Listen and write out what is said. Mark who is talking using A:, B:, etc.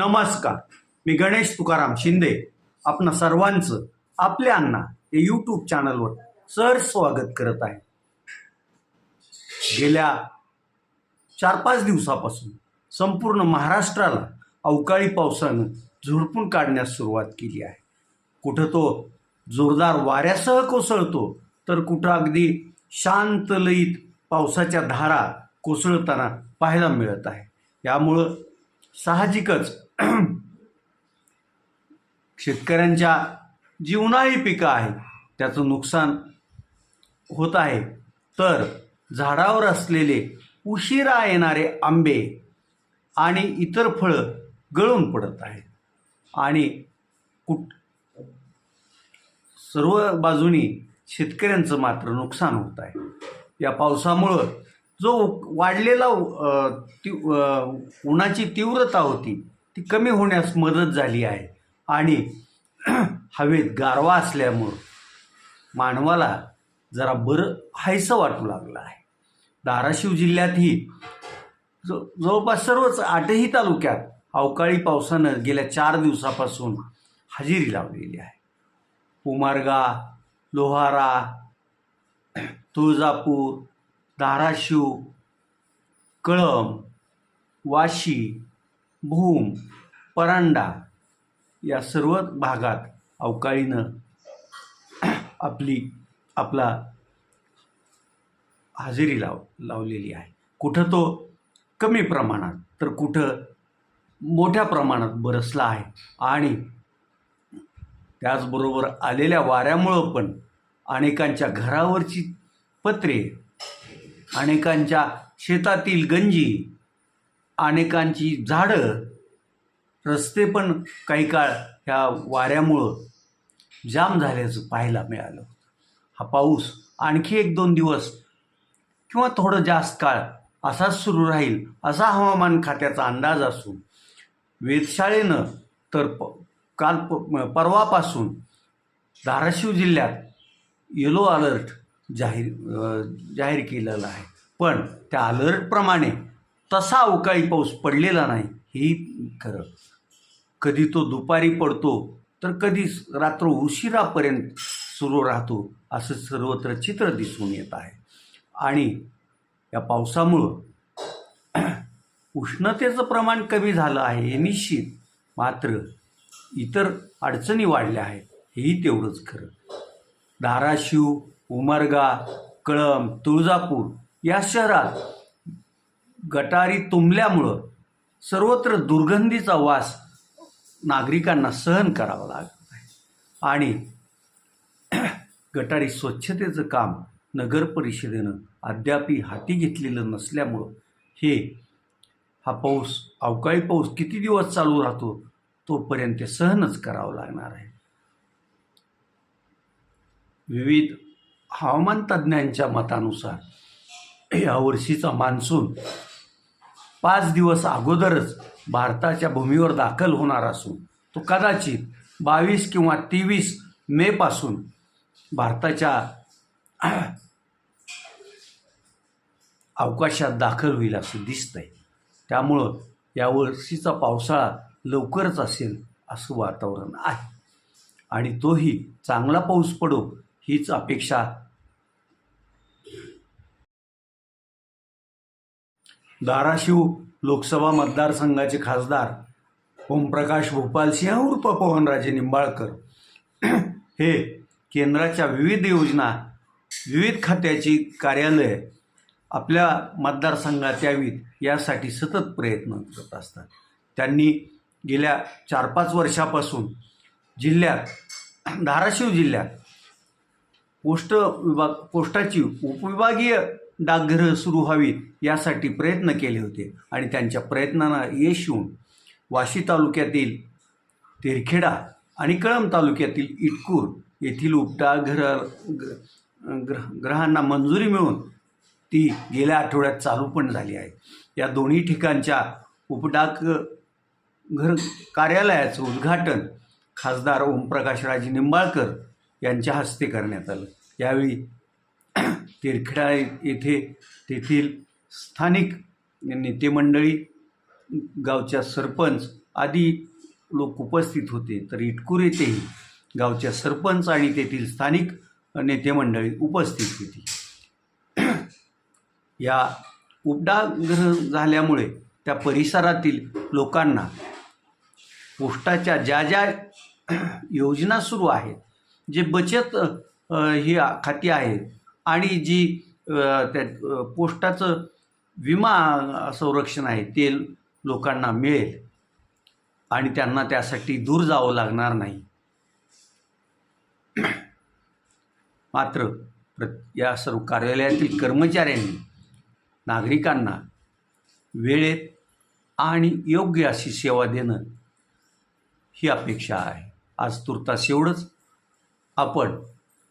A: नमस्कार. मी गणेश तुकाराम शिंदे. आपणा सर्वांचं आपल्या अण्णा या यूट्यूब चॅनलवर सर स्वागत करत आहे. गेल्या चार पाच दिवसापासून संपूर्ण महाराष्ट्राला अवकाळी पावसानं झुडपून काढण्यास सुरुवात केली आहे. कुठं तो जोरदार वाऱ्यासह कोसळतो तर कुठं अगदी शांत लयीत पावसाच्या धारा कोसळताना पाहायला मिळत आहे. यामुळं साहजिकच शेतकऱ्यांच्या जी उन्हाळी पिकं आहेत. त्याचं नुकसान होत आहे. तर झाडावर असलेले उशिरा येणारे आंबे आणि इतर फळं गळून पडत आहेत. आणि कुट सर्व बाजूनी शेतकऱ्यांचं मात्र नुकसान होत आहे. या पावसामुळं जो वाढलेला ती उन्हाची तीव्रता होती ती कमी होण्यास मदत झाली आहे. आणि हवेत गारवा असल्यामुळं मानवाला जरा बरं हायसं वाटू लागलं आहे. धाराशिव जिल्ह्यातही ज जवळपास सर्वच आठही तालुक्यात अवकाळी पावसानं गेल्या चार दिवसापासून हजेरी लावलेली आहे. उमारगा लोहारा तुळजापूर धाराशिव कळम वाशी भूम परांडा या सर्व भागात अवकाळीनं आपली आपला हजेरी लाव लावलेली आहे. कुठं तो कमी प्रमाणात तर कुठं मोठ्या प्रमाणात बरसला आहे. आणि त्याचबरोबर आलेल्या वाऱ्यामुळं पण अनेकांच्या घरावरची पत्रे अनेकांच्या शेतातील गंजी अनेकांची झाडं रस्ते पण काही काळ ह्या वाऱ्यामुळं जाम झाल्याचं पाहायला मिळालं. हा पाऊस आणखी एक दोन दिवस किंवा थोडं जास्त काळ असाच सुरू राहील असा हवामान खात्याचा अंदाज असून वेधशाळेनं तर प काल प परवापासून धाराशिव जिल्ह्यात येलो अलर्ट जाहीर जाहीर केलेला आहे. पण त्या अलर्टप्रमाणे तसा अवकाळी पाऊस पडलेला नाही हेही खरं. कधी तो दुपारी पडतो तर कधी रात्र उशिरापर्यंत सुरू राहतो असं सर्वत्र चित्र दिसून येत आहे. आणि या पावसामुळं उष्णतेचं प्रमाण कमी झालं आहे हे निश्चित. मात्र इतर अडचणी वाढल्या आहेत हेही तेवढंच खरं. धाराशिव उमरगा कळंब तुळजापूर या शहरात गटारी तुंबल्यामुळं सर्वत्र दुर्गंधीचा वास नागरिकांना सहन करावा लागत आहे. आणि गटारी स्वच्छतेचं काम नगर परिषदेनं अद्यापही हाती घेतलेलं नसल्यामुळं हे हा पाऊस अवकाळी पाऊस किती दिवस चालू राहतो तोपर्यंत सहनच करावं लागणार आहे. विविध हवामान तज्ज्ञांच्या मतानुसार यावर्षीचा मान्सून पाच दिवस अगोदरच भारताच्या भूमीवर दाखल होणार असून तो कदाचित बावीस किंवा तेवीस मेपासून भारताच्या अवकाशात दाखल होईल असं दिसतंय. त्यामुळं यावर्षीचा पावसाळा लवकरच असेल असं वातावरण आहे. आणि तोही चांगला पाऊस पडो हीच अपेक्षा. धाराशिव लोकसभा मतदारसंघाचे खासदार ओमप्रकाश भोपालसिंह उर्फ पवनराजे निंबाळकर. हे केंद्राच्या विविध योजना विविध खात्याची कार्यालय आपल्या मतदारसंघात यावीत यासाठी सतत प्रयत्न करत असतात. त्यांनी गेल्या चार पाच वर्षापासून जिल्ह्यात धाराशिव जिल्ह्यात पोस्ट विभाग पोस्टाची उपविभागीय डाकघरं सुरू व्हावीत यासाठी प्रयत्न केले होते आणि त्यांच्या प्रयत्नांना यश येऊन वाशी तालुक्यातील तेरखेडा आणि कळंब तालुक्यातील इटकूर येथील उपडाकघर ग्रह ग्रहांना मंजुरी मिळून ती गेल्या आठवड्यात चालू पण झाली आहे. या दोन्ही ठिकाणच्या उपडाक घर कार्यालयाचं उद्घाटन खासदार ओमप्रकाशराजे निंबाळकर यांच्या हस्ते करण्यात आलं. यावेळी तेरखेडा येथे तेथील स्थानिक नेते मंडळी गावच्या सरपंच आदी लोक उपस्थित होते. तर इटकूर येथेही गावच्या सरपंच आणि तेथील स्थानिक नेते मंडळी उपस्थित होती. या उपडाग्रह झाल्यामुळे त्या परिसरातील लोकांना पोस्टाच्या ज्या ज्या योजना सुरू आहेत जे बचत ही खाती आहेत आणि जी त्या पोस्टाचं विमा संरक्षण आहे ते लोकांना मिळेल. आणि त्यांना त्यासाठी दूर जावं लागणार नाही. मात्र प्र या सर्व कार्यालयातील कर्मचाऱ्यांनी नागरिकांना वेळेत आणि योग्य अशी सेवा देणं ही अपेक्षा आहे. आज तुर्तास एवढंच. आपण